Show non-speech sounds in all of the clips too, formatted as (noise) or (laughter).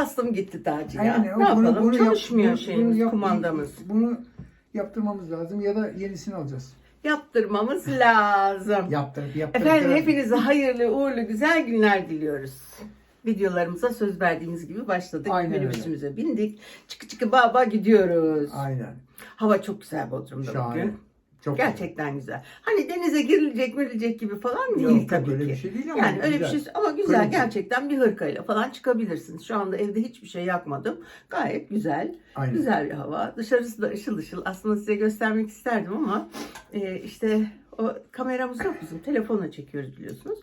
Bastım gitti Taci ya. Yani ne o yapalım? bunu yap- Çalışmıyor bunu- şeyimiz, bunu yap- kumandamız. Bunu yaptırmamız lazım ya da yenisini alacağız. Yaptırmamız (laughs) lazım. Yaptırıp yaptırıp. Efendim hepinize hayırlı, uğurlu, güzel günler diliyoruz. Videolarımıza söz verdiğimiz gibi başladık. Aynen öyle. Minibüsümüze bindik. Çıkı çıkı baba gidiyoruz. Aynen. Hava çok güzel Bodrum'da Şahane. bugün. Çok Gerçekten güzel. Hani denize girilecek mirilecek gibi falan güzel. değil Yok, tabii öyle ki. bir şey değil ama Yani öyle güzel. bir şey ama güzel pırıl. gerçekten bir hırkayla falan çıkabilirsiniz. Şu anda evde hiçbir şey yakmadım. Gayet güzel. Aynen. Güzel bir hava. Dışarısı da ışıl ışıl. Aslında size göstermek isterdim ama e, işte o kameramız yok bizim. Telefonla çekiyoruz biliyorsunuz.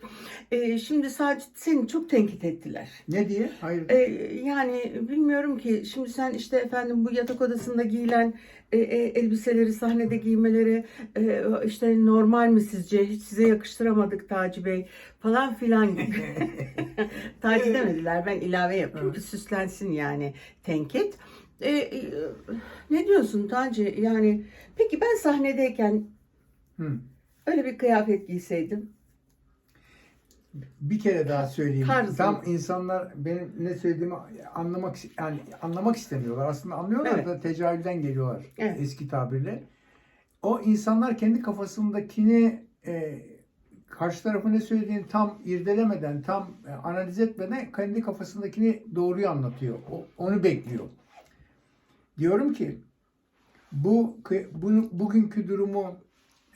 E, şimdi sadece seni çok tenkit ettiler. Ne diye? Hayır. E, yani bilmiyorum ki şimdi sen işte efendim bu yatak odasında giyilen e, e, elbiseleri sahnede giymeleri e, işte normal mi sizce? Hiç size yakıştıramadık Taci Bey falan filan gibi. (laughs) Taci demediler ben ilave yapayım ki süslensin yani tenkit. E, e, ne diyorsun Taci? Yani peki ben sahnedeyken Hı. Öyle bir kıyafet giyseydim Bir kere daha söyleyeyim. Tarzı. Tam insanlar benim ne söylediğimi anlamak yani anlamak istemiyorlar. Aslında anlıyorlar Evet. da tecavüzden geliyorlar. Evet. Eski tabirle. O insanlar kendi kafasındakini e, karşı tarafın ne söylediğini tam irdelemeden, tam e, analiz etmeden kendi kafasındakini doğruyu anlatıyor. O, onu bekliyor. Diyorum ki bu, bu bugünkü durumu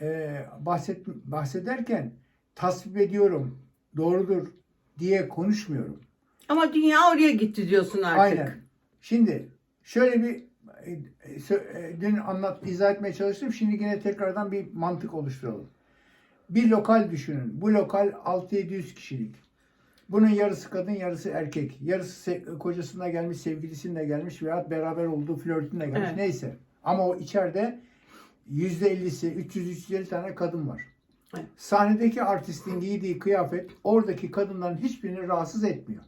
e, bahset, bahsederken tasvip ediyorum, doğrudur diye konuşmuyorum. ama dünya oraya gitti diyorsun artık. Aynen. Şimdi şöyle bir e, e, dün anlat izah etmeye çalıştım. Şimdi yine tekrardan bir mantık oluşturalım. Bir lokal düşünün. Bu lokal 6-700 kişilik. Bunun yarısı kadın, yarısı erkek. Yarısı kocasına gelmiş, sevgilisine gelmiş veya beraber olduğu flörtüne gelmiş. Evet. Neyse. Ama o içeride %50'si, 300-350 tane kadın var. Evet. Sahnedeki artistin giydiği kıyafet oradaki kadınların hiçbirini rahatsız etmiyor.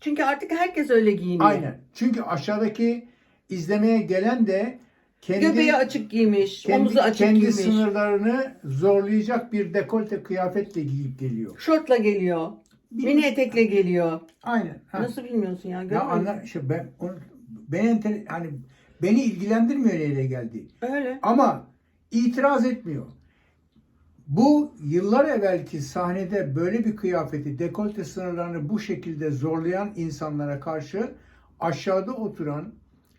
Çünkü artık herkes öyle giyiniyor. Aynen. Çünkü aşağıdaki izlemeye gelen de kendi Göbeği açık giymiş, kendi, omuzu açık kendi giymiş. sınırlarını zorlayacak bir dekolte kıyafetle giyip geliyor. Şortla geliyor. Mini etekle geliyor. Aynen. Ha. Nasıl bilmiyorsun ya? Ya Görmedin mi? anla, işte ben onu, ben enter, hani beni ilgilendirmiyor neyle geldiği. Öyle. Ama itiraz etmiyor. Bu yıllar evvelki sahnede böyle bir kıyafeti, dekolte sınırlarını bu şekilde zorlayan insanlara karşı aşağıda oturan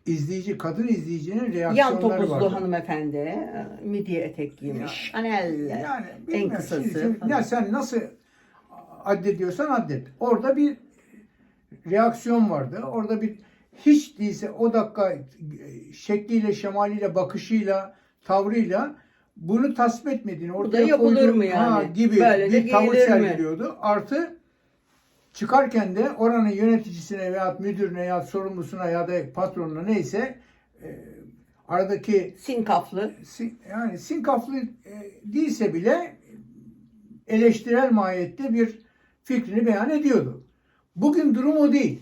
izleyici, kadın izleyicinin Yan reaksiyonları topuzlu vardı. hanımefendi e, midye etek giymiş. Anelle. Yani en kısası. Şimdi ya sen nasıl addediyorsan addet. Orada bir reaksiyon vardı. Orada bir hiç değilse o dakika e, şekliyle, şemaliyle, bakışıyla, tavrıyla bunu tasvip etmediğini ortaya yapılır koyduğu- mı yani? Ha, gibi Böyle de bir tavır giyilir mi? sergiliyordu. Artı çıkarken de oranın yöneticisine veya müdürüne ya sorumlusuna ya da patronuna neyse e, aradaki Sinkaflı. sin- yani sinkaflı e, değilse bile eleştirel mahiyette bir fikrini beyan ediyordu. Bugün durum o değil.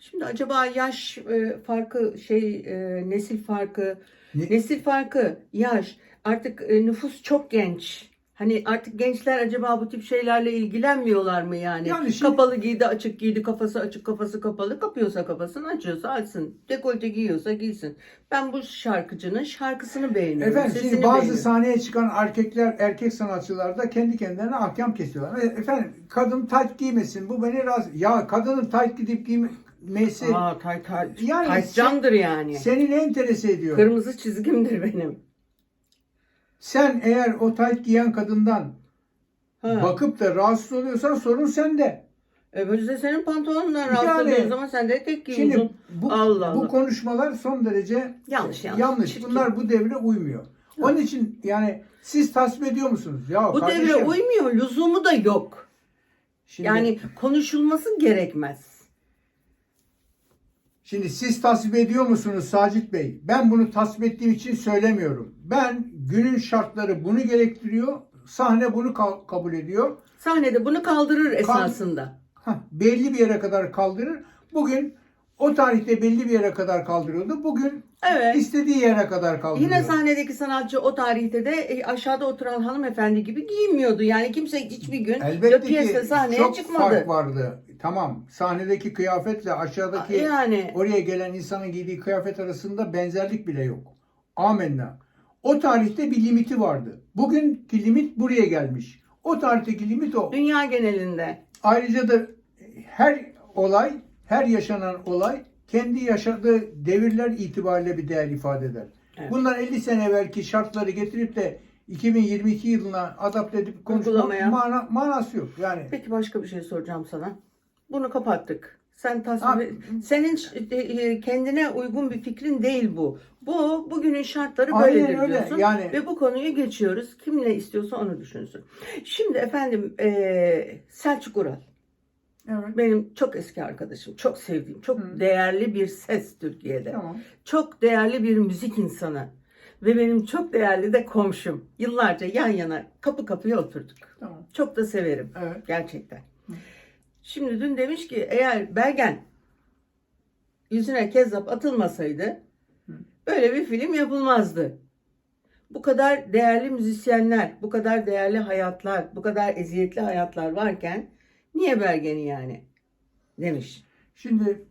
Şimdi acaba yaş e, farkı, şey e, nesil farkı, Ne- nesil farkı, yaş. Artık e, nüfus çok genç. Hani artık gençler acaba bu tip şeylerle ilgilenmiyorlar mı yani? Yani şimdi- Kapalı giydi, açık giydi, kafası açık, kafası kapalı. Kapıyorsa kafasını, açıyorsa açsın. Dekolte giyiyorsa giysin. Ben bu şarkıcının şarkısını beğeniyorum. Efendim sesini şimdi bazı beğeniyorum. sahneye çıkan erkekler, erkek sanatçılar da kendi kendilerine ahkam kesiyorlar. E, Efendim kadın tayt giymesin bu beni rahatsız. Ya kadının tayt gidip giymesi Aa, tay, tay, Yani taytcandır yani. seni ne enterese ediyor? Kırmızı çizgimdir benim. Sen eğer o tayt giyen kadından Ha. bakıp da rahatsız oluyorsan sorun sende. Öbürü senin pantolonundan rahatsız Yani- oluyoruz ama sen de etek giy Şimdi uzun. bu, Allah bu Allah. konuşmalar son derece Yanlış, yanlış. Çirkin. Bunlar bu devre uymuyor. Onun için yani siz tasvip ediyor musunuz? Ya Bu kardeşim, devre uymuyor, lüzumu da yok. şimdi, Yani konuşulması gerekmez. Şimdi siz tasvip ediyor musunuz Sacit Bey? Ben bunu tasvip ettiğim için söylemiyorum. Ben günün şartları bunu gerektiriyor. Sahne bunu ka- kabul ediyor. Sahnede bunu kaldırır esasında. Hah, belli bir yere kadar kaldırır. Bugün O tarihte belli bir yere kadar kaldırıyordu. Bugün Evet. istediği yere kadar kaldırıyor. Yine sahnedeki sanatçı o tarihte de e, aşağıda oturan hanımefendi gibi giyinmiyordu. Yani kimse hiçbir gün Elbette piyasa ki sahneye çok çıkmadı. fark vardı. Tamam. Sahnedeki kıyafetle aşağıdaki Yani oraya gelen insanın giydiği kıyafet arasında benzerlik bile yok. Amenna. O tarihte bir limiti vardı. Bugünkü limit buraya gelmiş. O tarihteki limit o. dünya genelinde. Ayrıca da her olay, her yaşanan olay kendi yaşadığı devirler itibariyle bir değer ifade eder. Evet. Bunlar 50 sene evvelki şartları getirip de 2022 yılına adapte edip konuşmak Uygulamaya. mana, manası yok. Yani Peki başka bir şey soracağım sana. Bunu kapattık. Sen Ha. tasvir, senin e, e, kendine uygun bir fikrin değil bu. Bu bugünün şartları Aynen böyledir öyle. diyorsun. Yani- Ve bu konuyu geçiyoruz. Kim ne istiyorsa onu düşünsün. Şimdi efendim e, Selçuk Ural. Evet. Benim çok eski arkadaşım. Çok sevdiğim, çok Hı. değerli bir ses Türkiye'de. Tamam. Çok değerli bir müzik insanı. Ve benim çok değerli de komşum. Yıllarca yan yana kapı kapıya oturduk. Tamam. Çok da severim. Evet. Gerçekten. Şimdi dün demiş ki eğer Bergen yüzüne kezzap atılmasaydı Hı. böyle bir film yapılmazdı. Bu kadar değerli müzisyenler, bu kadar değerli hayatlar, bu kadar eziyetli hayatlar varken niye Bergen'i yani demiş. Şimdi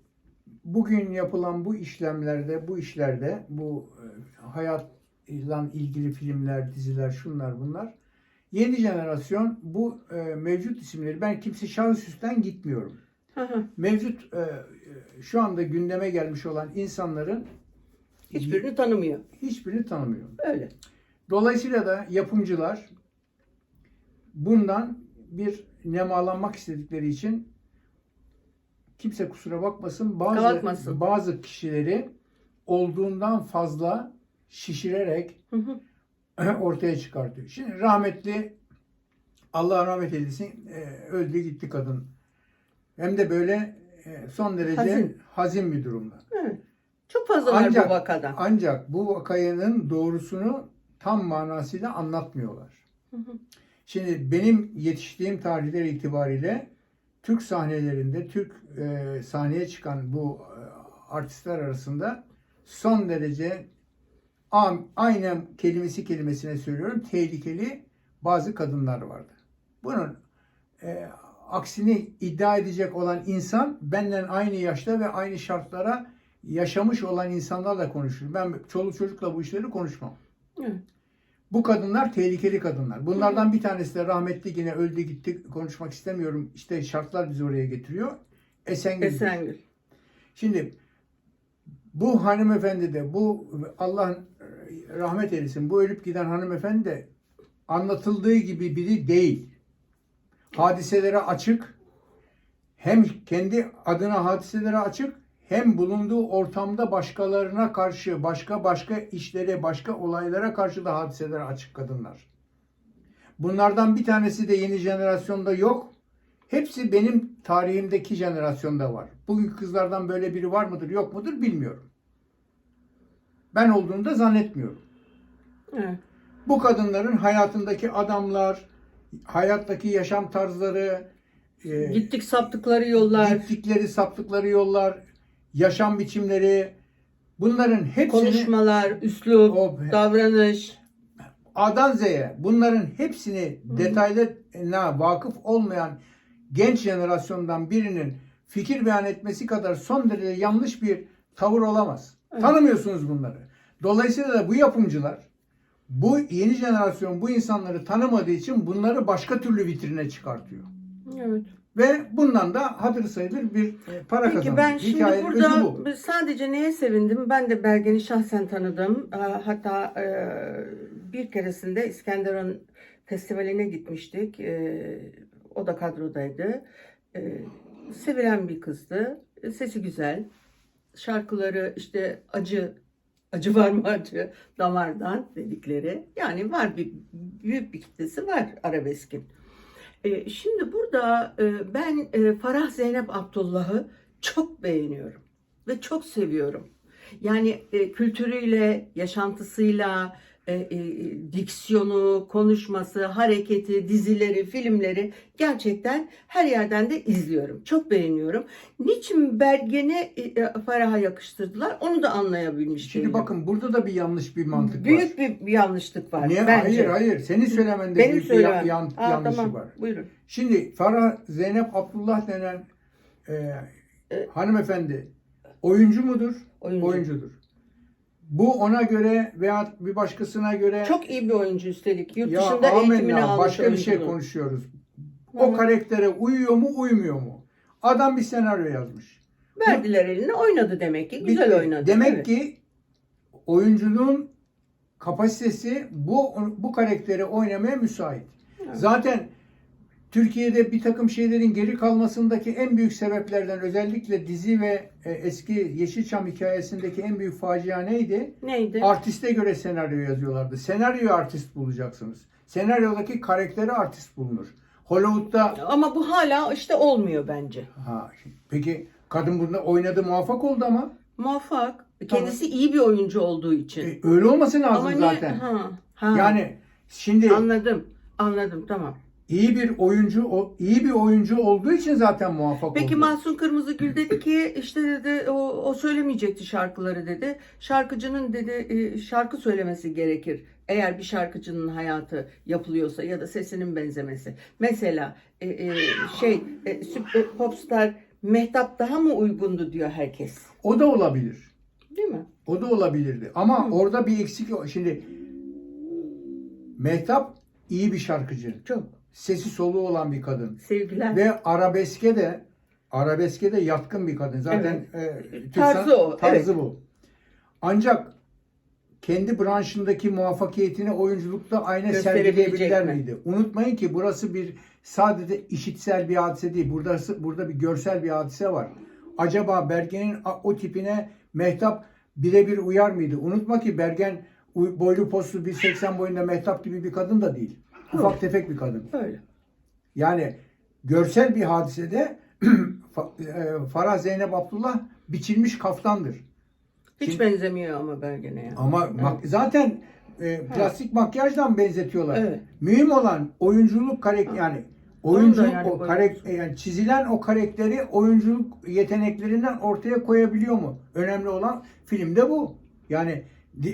bugün yapılan bu işlemlerde, bu işlerde, bu e, hayatla ilgili filmler, diziler, şunlar bunlar. Yeni jenerasyon bu e, mevcut isimleri, ben kimse şahıs üstten gitmiyorum. Hı hı. Mevcut e, e, şu anda gündeme gelmiş olan insanların Hiçbirini tanımıyor. hiçbirini tanımıyorum. Öyle. Dolayısıyla da yapımcılar bundan bir nemalanmak istedikleri için kimse kusura bakmasın bazı Bakmasın. bazı kişileri olduğundan fazla şişirerek Hı hı. (clears throat) ortaya çıkartıyor. Şimdi rahmetli Allah rahmet eylesin e, öldü gitti kadın. Hem de böyle e, son derece Hazin. hazin bir durumda. Evet. Çok fazla var Ancak- bu vakada. Ancak bu vakayının doğrusunu tam manasıyla anlatmıyorlar. Hı hı. Şimdi benim yetiştiğim tarihler itibariyle Türk sahnelerinde, Türk e, sahneye çıkan bu e, artistler arasında son derece aynen kelimesi kelimesine söylüyorum tehlikeli bazı kadınlar vardı. Bunun e, aksini iddia edecek olan insan benden aynı yaşta ve aynı şartlara yaşamış olan insanlarla konuşur. Ben çoluk çocukla bu işleri konuşmam. Evet. Bu kadınlar tehlikeli kadınlar. Bunlardan bir tanesi de rahmetli yine öldü gitti konuşmak istemiyorum. İşte şartlar bizi oraya getiriyor. Esengül. Esengül. Şimdi bu hanımefendi de bu Allah rahmet eylesin bu ölüp giden hanımefendi de anlatıldığı gibi biri değil. Hadiselere açık. Hem kendi adına hadiselere açık hem bulunduğu ortamda başkalarına karşı, başka başka işlere, başka olaylara karşı da hadiselere açık kadınlar. Bunlardan bir tanesi de yeni jenerasyonda yok. Hepsi benim tarihimdeki jenerasyonda var. Bugün kızlardan böyle biri var mıdır yok mudur bilmiyorum. Ben olduğunu da zannetmiyorum. Evet. Bu kadınların hayatındaki adamlar, hayattaki yaşam tarzları, e, Gittik saptıkları yollar, gittikleri saptıkları yollar, yaşam biçimleri bunların hepsini konuşmalar, üslup, o davranış. A'dan Z'ye bunların hepsini detaylarına vakıf olmayan genç jenerasyondan birinin fikir beyan etmesi kadar son derece yanlış bir tavır olamaz. Evet. Tanımıyorsunuz bunları. Dolayısıyla da bu yapımcılar bu yeni jenerasyon bu insanları tanımadığı için bunları başka türlü vitrine çıkartıyor. Evet. Ve bundan da hatır sayılır bir e, para Peki ben şimdi Hikayenin özü burada bu. sadece neye sevindim? Ben de Bergen'i şahsen tanıdım. Hatta e, bir keresinde İskenderun Festivali'ne gitmiştik. Ee, O da kadrodaydı. Sevilen bir kızdı. Sesi güzel. Şarkıları işte acı, acı var mı acı damardan dedikleri. Yani var bir büyük bir kitlesi var arabeskin. E, şimdi burada e, ben e, Farah Zeynep Abdullah'ı çok beğeniyorum ve çok seviyorum. Yani e, kültürüyle, yaşantısıyla, e, e, diksiyonu, konuşması, hareketi, dizileri, filmleri gerçekten her yerden de izliyorum. Çok beğeniyorum. Niçin Bergen'i e, e, Farah'a yakıştırdılar onu da anlayabilmiş Şimdi değilim. bakın burada da bir yanlış bir mantık var. Büyük bir, yanlışlık var Niye? bence. Hayır hayır. Senin söylemende Benim büyük bir söylemem. yan- yan- Aa, yanlışı tamam. var. Buyurun. Şimdi Farah Zeynep Abdullah denen e, E, hanımefendi oyuncu mudur? Oyuncu. Oyuncudur. Bu ona göre veya bir başkasına göre Çok iyi bir oyuncu üstelik. Yurt ya dışında amenna, eğitimini almış başka bir şey konuşuyoruz. Hı. O karaktere uyuyor mu uymuyor mu? Adam bir senaryo yazmış. Verdiler eline oynadı demek ki. Güzel Bitti. oynadı. Demek Evet. ki oyunculuğun kapasitesi bu bu karakteri oynamaya müsait. Zaten Türkiye'de bir takım şeylerin geri kalmasındaki en büyük sebeplerden özellikle dizi ve e, eski Yeşilçam hikayesindeki en büyük facia neydi? Neydi? Artiste göre senaryo yazıyorlardı. Senaryoyu artist bulacaksınız. Senaryodaki karakteri artist bulunur. Hollywood'da Ama bu hala işte olmuyor bence. ha, peki kadın burada oynadı muvaffak oldu ama Muvaffak. Tamam. Kendisi iyi bir oyuncu olduğu için. E, öyle olması lazım Ama ne? zaten. Ha, ha. Yani şimdi anladım. Anladım tamam. İyi bir oyuncu o iyi bir oyuncu olduğu için zaten muvaffak Peki oldu. Mahsun Kırmızıgül dedi ki işte dedi o, o söylemeyecekti şarkıları dedi. Şarkıcının dedi e, şarkı söylemesi gerekir. Eğer bir şarkıcının hayatı yapılıyorsa ya da sesinin benzemesi. Mesela e, e, şey e, e, popstar Mehtap daha mı uygundu diyor herkes. O da olabilir. Değil mi? O da olabilirdi. Ama Hı. orada bir eksik. Şimdi Mehtap iyi bir şarkıcı. Çok. Sesi soluğu olan bir kadın. Sevgiler. Ve arabeske de arabeske de yatkın bir kadın. Zaten e, Türk Tarzı o, Tarzı evet. bu. Ancak kendi branşındaki muvaffakiyetini oyunculukta Gösterebilecek sergileyebilirler mi? miydi? Unutmayın ki burası bir sadece işitsel bir hadise değil. Burada burada bir görsel bir hadise var. Acaba Bergen'in o tipine Mehtap birebir uyar mıydı? Unutma ki Bergen boylu postlu 1.80 boyunda Mehtap gibi bir kadın da değil. Ufak tefek bir kadın. Öyle. Yani görsel bir hadisede (clears throat) e, Farah Zeynep Abdullah biçilmiş kaftandır. Hiç Şimdi- benzemiyor ama Bergen'e ya. Ama mak- zaten e, plastik makyajdan benzetiyorlar. Evet. Mühim olan oyunculuk karakter yani oyunculuk yani o karakter yani çizilen o karakteri oyunculuk yeteneklerinden ortaya koyabiliyor mu? Önemli olan filmde bu. Yani e,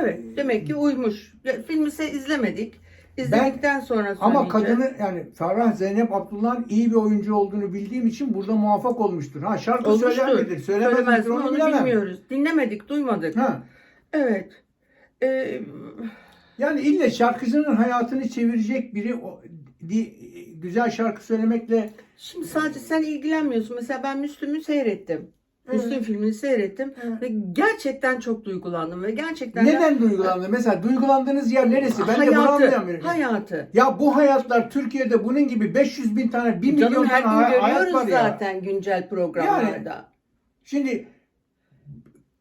Evet. Demek ki uymuş. Filmi ise izlemedik. İzledikten sonra Ama kadını yani Farah Zeynep Abdullah'ın iyi bir oyuncu olduğunu bildiğim için burada muvaffak olmuştur. Ha şarkı Olmuştur. söyler midir? Söylemez Söylemez midir? mi Onu onu bilemem. bilmiyoruz. Dinlemedik, duymadık. Ha. Evet. Ee, Yani ille şarkıcının hayatını çevirecek biri o, di- güzel şarkı söylemekle şimdi sadece sen ilgilenmiyorsun. Mesela ben Müslüm'ü seyrettim. Müslüm filmini seyrettim Evet. ve gerçekten çok duygulandım ve gerçekten de neden duygulandı? Mesela duygulandığınız yer neresi? Ben de bunu hayatı, anlayamıyorum. hayatı. Ya bu hayatlar Türkiye'de bunun gibi 500 bin tane, 1 milyon Canım her tane gün hay- hayat görüyoruz var ya. zaten güncel programlarda. Şimdi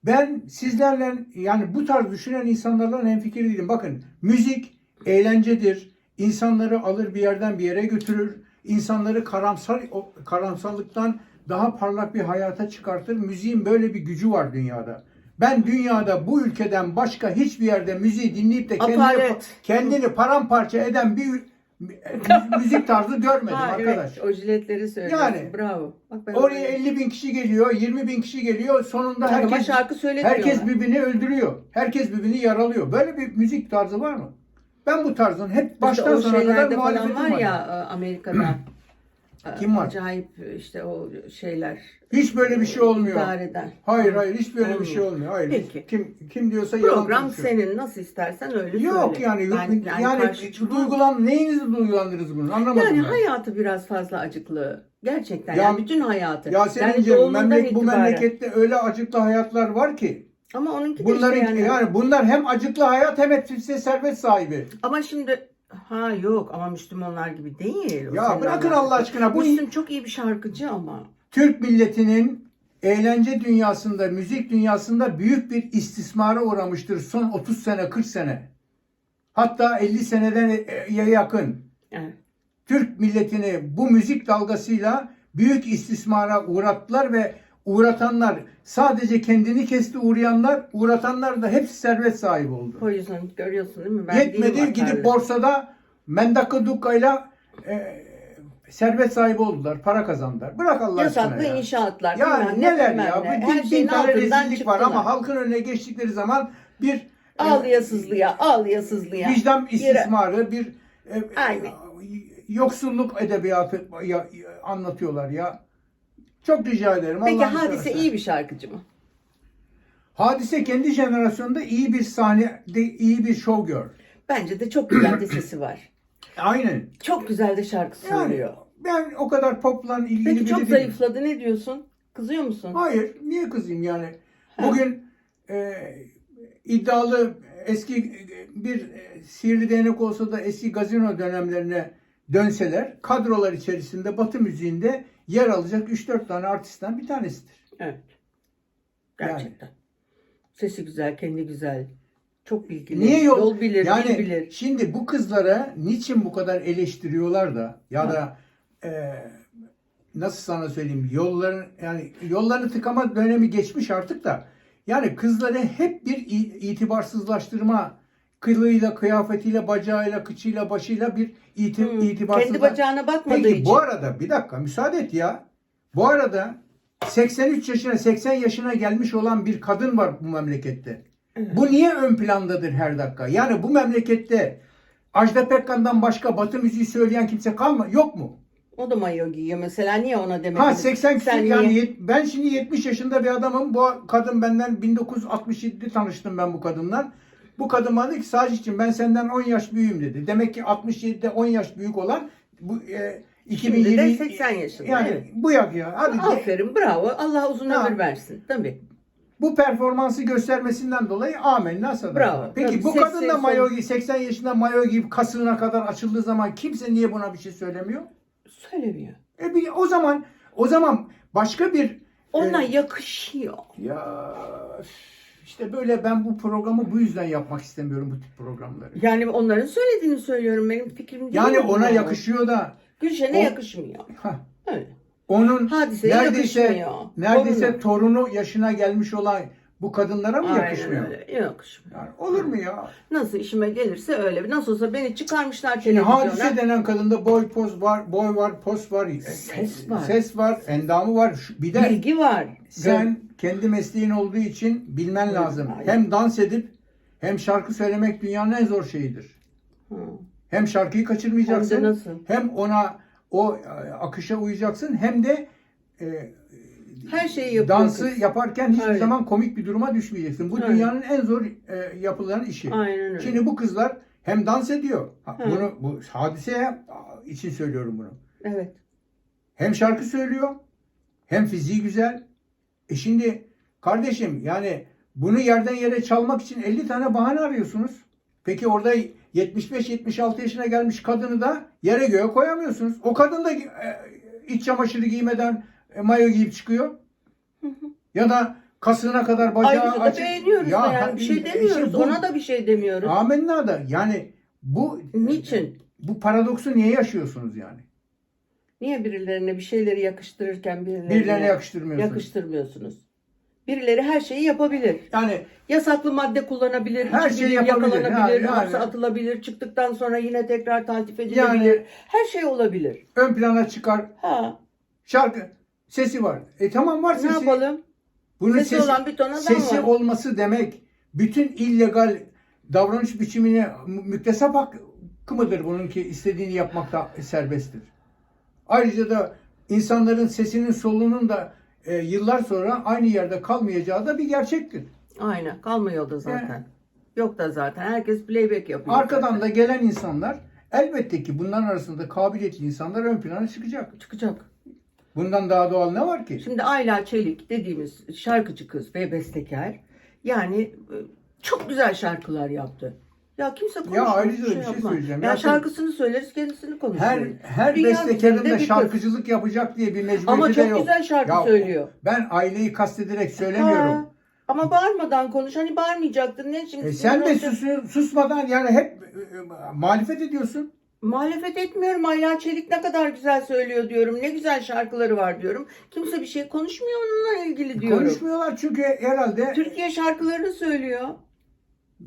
ben sizlerle yani bu tarz düşünen insanlarla hemfikir değilim. Bakın müzik eğlencedir. İnsanları alır bir yerden bir yere götürür. İnsanları karamsar o karamsarlıktan daha parlak bir hayata çıkartır. Müziğin böyle bir gücü var dünyada. Ben dünyada bu ülkeden başka hiçbir yerde müziği dinleyip de kendini, kendini paramparça eden bir mü- müzik tarzı görmedim Ha, arkadaş. evet, o jiletleri söylüyorsun. Yani, Bravo. Bak ben Oraya 50 bin kişi geliyor, 20 bin kişi geliyor. Sonunda Ama herkes şarkı herkes birbirini öldürüyor. Herkes birbirini yaralıyor. Böyle bir müzik tarzı var mı? Ben bu tarzın hep İşte baştan o sona kadar muhalefetim var ya e, Amerika'da. E, Kim var? Acayip işte o şeyler. Hiç böyle bir şey olmuyor. İdareden. Hayır hayır hiç böyle bir Olmuyor. şey olmuyor. Hayır. Peki. Kim kim diyorsa yalan Program konuşuyor. senin nasıl istersen öyle Yok söyle. yani Ben- yani, karşı çıkmam. duygulan neyinizi duygulandınız bunu anlamadım Yani ben. hayatı biraz fazla acıklı. Gerçekten Ya- yani bütün hayatı. Yasemin'ciğim doğumundan memlek, bu itibaren. memlekette öyle acıklı hayatlar var ki. Ama onunki de Bunların işte yani. yani bunlar hem acıklı hayat hem hepsi servet sahibi. Ama şimdi ha yok ama Müslümanlar gibi değil. O Ya bırakın. Allah aşkına, bu- Müslüm çok iyi bir şarkıcı ama. Türk milletinin eğlence dünyasında, müzik dünyasında büyük bir istismara uğramıştır son 30 sene, 40 sene. Hatta 50 seneden e, yakın. Evet. Türk milletini bu müzik dalgasıyla büyük istismara uğrattılar ve uğratanlar sadece kendini kesti uğrayanlar, uğratanlar da hepsi servet sahibi oldu. O yüzden görüyorsun değil mi? Verdiğim Yetmedi gidip borsada mendaka dukkayla e, servet sahibi oldular, para kazandılar. Bırak Allah Yasaklı aşkına ya. inşaatlar. Ya bilmem ne, neler bilmem ya? ne. Bir, Her bin, bin tane rezillik var ama halkın önüne geçtikleri zaman bir e, Ağlıya sızlıya, ağlıya sızlıya. vicdan Yere- istismarı, bir e, Aynen. yoksulluk edebiyatı ya- anlatıyorlar ya. Çok rica ederim. Peki Allah'ını Hadise seversen. iyi bir şarkıcı mı? Hadise kendi jenerasyonunda iyi bir sahne, de, iyi bir show gör. Bence de çok güzel de sesi var. (clears throat) Aynen. Çok güzel de şarkı Yani söylüyor. ben o kadar popla ilgili Peki biri çok değilim. zayıfladı ne diyorsun? Kızıyor musun? Hayır, niye kızayım yani? Bugün e, iddialı eski e, bir e, sihirli değnek olsa da eski gazino dönemlerine dönseler, kadrolar içerisinde Batı müziğinde yer alacak 3-4 tane artistten bir tanesidir. Evet. Yani. Gerçekten. Sesi güzel, kendi güzel. Çok bilgili. Niye yok? Yol bilir, yani dil bilir. şimdi bu kızlara niçin bu kadar eleştiriyorlar da ya da e, nasıl sana söyleyeyim yolların yani yollarını tıkama dönemi geçmiş artık da yani kızları hep bir itibarsızlaştırma kılığıyla, kıyafetiyle, bacağıyla, kıçıyla, başıyla bir iti, Hmm. itibarsızla- Kendi bacağına bakmadığı Peki için. bu arada bir dakika müsaade et ya. Bu arada 83 yaşına 80 yaşına gelmiş olan bir kadın var bu memlekette. Bu niye ön plandadır her dakika? Yani bu memlekette Ajda Pekkan'dan başka Batı müziği söyleyen kimse kalma yok mu? O da mayo giyiyor mesela. Niye ona demedin? Ha 80 küsur Sen yani niye? ben şimdi 70 yaşında bir adamım. Bu kadın benden 1967'de tanıştım ben bu kadından. Bu kadın bana dedi ki Sacit'ciğim ben senden 10 yaş büyüğüm dedi. Demek ki 67'de 10 yaş büyük olan bu e, 2020 Şimdi de 80 yaşında, Yani evet. bu yak ya. Hadi Aferin bravo. Allah uzun Ha. ömür versin. Tabii. bu performansı göstermesinden dolayı amenna sana. Bravo. Peki Tabii, bu kadın da mayo giy 80 yaşında mayo giyip kasığına kadar açıldığı zaman kimse niye buna bir şey söylemiyor? Söylemiyor. E bir, o zaman o zaman başka bir Ona e, yakışıyor. Ya üf, işte böyle ben bu programı bu yüzden yapmak istemiyorum bu tip programları. Yani onların söylediğini söylüyorum. Benim fikrim değil. Yani ona yakışıyor da Gülşen'e O- yakışmıyor. hah, Öyle. onun Hadiseye neredeyse yakışmıyor. neredeyse Torunu. torunu yaşına gelmiş olan bu kadınlara mı Aynen yakışmıyor? öyle. Yakışmıyor. Yani olur mu ya? Nasıl işime gelirse öyle. Nasıl olsa beni çıkarmışlar Şimdi televizyona. hadise denen kadında boy poz var, boy var, poz var, e, Ses var. ses var, endamı var. Şu- Bir de Bilgi var. sen kendi mesleğin olduğu için bilmen lazım. Aynen. Hem dans edip hem şarkı söylemek dünyanın en zor şeyidir. Hı. Hem şarkıyı kaçırmayacaksın. Hem de nasıl? Hem ona o e, akışa uyacaksın hem de e, Her şeyi yapıyor dansı yaparken hiçbir Öyle. zaman komik bir duruma düşmeyeceksin. Bu Öyle. dünyanın en zor e, yapılan işi. Aynen öyle. Şimdi bu kızlar hem dans ediyor. Ha, Hı. Bunu bu hadiseye için söylüyorum bunu. Evet. Hem şarkı söylüyor hem fiziği güzel. E şimdi kardeşim yani bunu yerden yere çalmak için 50 tane bahane arıyorsunuz. Peki orada 75-76 yaşına gelmiş kadını da yere göğe koyamıyorsunuz. O kadın da e, iç çamaşırı giymeden e, mayo giyip çıkıyor. Ya da kasığına kadar bacağı Ayrıca da açık. beğeniyoruz Ya, da yani bir şey e, demiyoruz. işte bu- Ona da bir şey demiyoruz. Amenna da yani bu Niçin? bu paradoksu niye yaşıyorsunuz yani? Niye birilerine bir şeyleri yakıştırırken birilerine, Birilerine yakıştırmıyorsunuz. yakıştırmıyorsunuz? Birileri her şeyi yapabilir. Yani Yasaklı madde kullanabilir, Her şeyi bilir, yapabilir. yakalanabilir, Yani- hapse atılabilir, çıktıktan sonra yine tekrar taltif edilebilir. Yani- her şey olabilir. ön plana çıkar Ha, şarkı sesi var. E tamam var ne sesi. yapalım? Bunun Sesi sesi, olan bir ton adam sesi var. olması demek bütün illegal davranış biçimine mü- müktesap hakkı mıdır bununki istediğini yapmakta serbesttir. Ayrıca da insanların sesinin solunun da e, yıllar sonra aynı yerde kalmayacağı da bir gerçektir. Aynen kalmıyor da zaten. Yok da zaten. Herkes playback yapıyor. Arkadan zaten. da gelen insanlar elbette ki bunların arasında kabiliyetli insanlar ön plana çıkacak. çıkacak. Bundan daha doğal ne var ki? Şimdi Ayla Çelik dediğimiz şarkıcı kız ve bestekar yani e, çok güzel şarkılar yaptı. Ya kimse konuşmuyor. ayrıca da bir şey yapmaz. söyleyeceğim. Ya Ya şarkısını söyleriz kendisini konuşuruz. Her her bestekarın da bir kız. şarkıcılık yapacak diye bir mecburiyeti Ama çok yok. güzel şarkı Ya, söylüyor. Ben aileyi kastederek söylemiyorum. Ha, ama bağırmadan konuş. Hani bağırmayacaktın. Ne şimdi? E sen de sinir olacak? sus, susmadan yani hep e, e, muhalefet ediyorsun. Muhalefet etmiyorum. Ayla Çelik ne kadar güzel söylüyor diyorum. Ne güzel şarkıları var diyorum. Kimse bir şey konuşmuyor onunla ilgili diyorum. Konuşmuyorlar çünkü herhalde Türkiye şarkılarını söylüyor.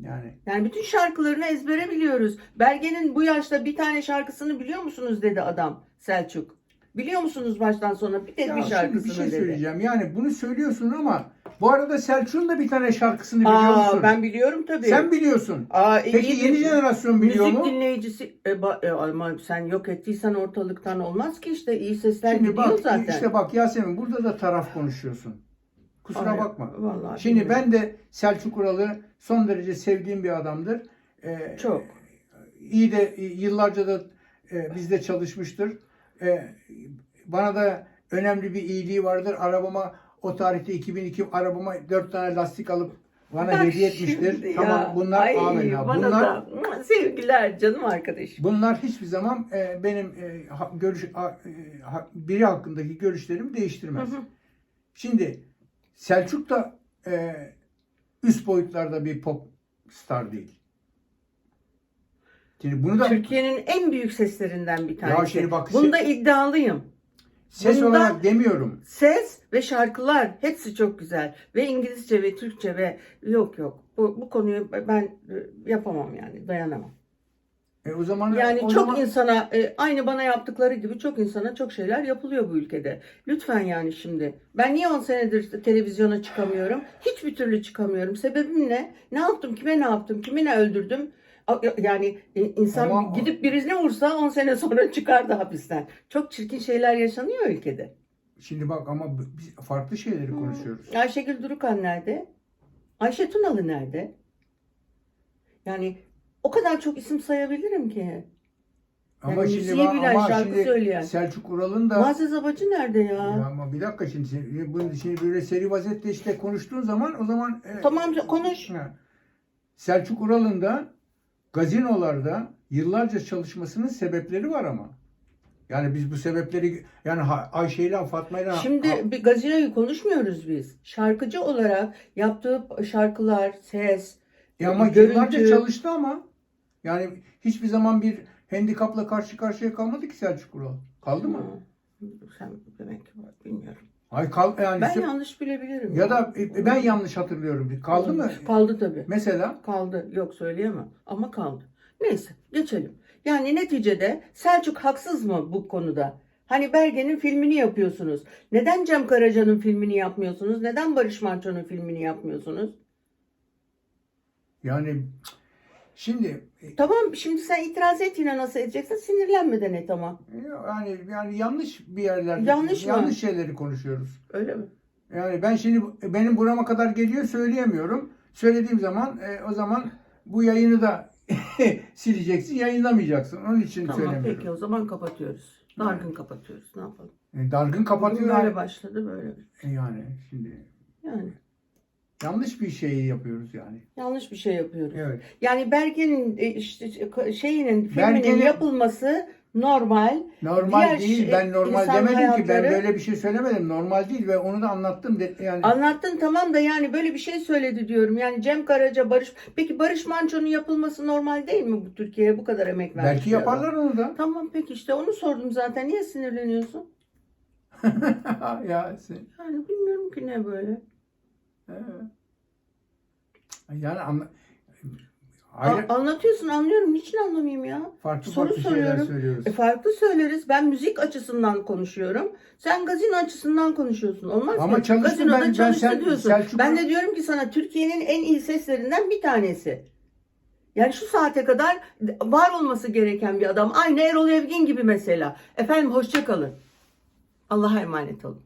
yani Yani bütün şarkılarını ezbere biliyoruz. Bergen'in bu yaşta bir tane şarkısını biliyor musunuz dedi adam Selçuk. Biliyor musunuz baştan sona bir tek Ya bir şimdi şarkısını bir şey dedi. söyleyeceğim. Yani bunu söylüyorsun ama bu arada Selçuk'un da bir tane şarkısını biliyor Aa, musun? ben biliyorum tabii. Sen biliyorsun. Aa, e, Peki yeni bir- jenerasyon biliyor Müzik mu? dinleyicisi e, ba- e, ama sen yok ettiysen ortalıktan olmaz ki işte iyi sesler Şimdi gidiyor bak zaten. işte bak Yasemin burada da taraf konuşuyorsun. Kusura Ay, bakma. Vallahi Şimdi bilmiyorum. ben de Selçuk Ural'ı son derece sevdiğim bir adamdır. Ee, Çok. iyi de yıllarca da e, bizde çalışmıştır. E, bana da önemli bir iyiliği vardır. Arabama o tarihte 2002 arabama 4 tane lastik alıp bana Bak hediye etmiştir. şimdi Tamam ya. bunlar Ay, amenna. Bunlar da sevgiler canım arkadaşım. bunlar hiçbir zaman e, benim e, ha- görüş ha- e, ha- biri hakkındaki görüşlerimi değiştirmez. Hı hı. Şimdi Selçuk da e, üst boyutlarda bir pop star değil. Şimdi bunu da Türkiye'nin en büyük seslerinden bir tanesi. şimdi bak- Bunda iddialıyım. Ses bunda- olarak demiyorum. Ses ve şarkılar hepsi çok güzel. Ve İngilizce ve Türkçe ve yok yok. Bu, bu konuyu ben e, yapamam yani dayanamam. E, o zaman Yani o çok zaman, insana e, aynı bana yaptıkları gibi çok insana çok şeyler yapılıyor bu ülkede. Lütfen yani şimdi. Ben niye 10 senedir televizyona çıkamıyorum? Hiçbir türlü çıkamıyorum. Sebebim ne? Ne yaptım? Kime ne yaptım? Kimi ne öldürdüm? Yani e, insan Ama- gidip birisine vursa 10 sene sonra (laughs) çıkardı hapisten. Çok çirkin şeyler yaşanıyor ülkede. şimdi bak ama biz farklı şeyleri konuşuyoruz. Ayşegül Durukan nerede? Ayşe Tunalı nerede? Yani o kadar çok isim sayabilirim ki. Ama Yani şimdi bak- bilen, ama şarkı şimdi söyleyen. Selçuk Ural'ın da Muazzez Abacı nerede ya? Ya ama bir dakika şimdi sen- bunu şimdi böyle seri vaziyette işte konuştuğun zaman o zaman e, Tamam, konuş. Selçuk Ural'ın da gazinolarda yıllarca çalışmasının sebepleri var ama. Yani biz bu sebepleri yani Ha- Ayşe'yle Fatma'yla Şimdi bir gazinoyu konuşmuyoruz biz. Şarkıcı olarak yaptığı şarkılar, ses, E ama görüntü- yıllarca çalıştı ama yani hiçbir zaman bir handikapla karşı karşıya kalmadı ki Selçuk Ural. Kaldı mı? Sen demek ki bilmiyorum. Ay kal yani Ben yanlış bilebilirim. ya da e, ben yanlış hatırlıyorum. Kaldı mı? Kaldı tabii. Mesela Kaldı. Yok söyleyemem. Ama kaldı. Neyse geçelim. Yani neticede Selçuk haksız mı bu konuda? Hani Bergen'in filmini yapıyorsunuz. Neden Cem Karaca'nın filmini yapmıyorsunuz? Neden Barış Manço'nun filmini yapmıyorsunuz? yani şimdi e, Tamam şimdi sen itiraz et yine nasıl edeceksin? Sinirlenmeden et ama. Yani yani yanlış bir yerlerde Yanlış mı? yanlış şeyleri konuşuyoruz. Öyle mi? Yani ben şimdi benim burama kadar geliyor söyleyemiyorum. Söylediğim zaman e, o zaman bu yayını da (laughs) sileceksin, yayınlamayacaksın. Onun için Tamam söylemiyorum. peki o zaman kapatıyoruz. Dargın kapatıyoruz. Ne yapalım? E, dargın kapatıyor. böyle başladı böyle. E, yani şimdi Yani yanlış bir şeyi yapıyoruz yani. yanlış bir şey yapıyoruz. Evet. Yani Bergen'in e, işte şeyinin filminin Bergen'in- yapılması normal. Normal Diğer değil. şey- Ben normal insan demedim ki. Ben hayatları- böyle bir şey söylemedim. Normal değil ve onu da anlattım. De, yani Anlattın tamam da yani böyle bir şey söyledi diyorum. Yani Cem Karaca, Barış... Peki Barış Manço'nun yapılması normal değil mi bu Türkiye'ye bu kadar emek vermiş? belki bir adam? yaparlar onu da. Tamam peki işte onu sordum zaten. Niye sinirleniyorsun? (laughs) ya sen, Yani bilmiyorum ki ne böyle. He. Yani anla, A- ayrı, anlatıyorsun anlıyorum. Niçin anlamayayım ya? farklı soru farklı şeyler soruyorum. söylüyoruz. E farklı söyleriz. Ben müzik açısından konuşuyorum. Sen gazino açısından konuşuyorsun. Olmaz Ama mı? çalıştı, Gazinoda ben- ben çalıştı Sel- diyorsun. Selçuk'u- Ben de diyorum ki sana Türkiye'nin en iyi seslerinden bir tanesi. Yani şu saate kadar var olması gereken bir adam. Aynı Erol Evgin gibi mesela. Efendim hoşça kalın. Allah'a emanet olun.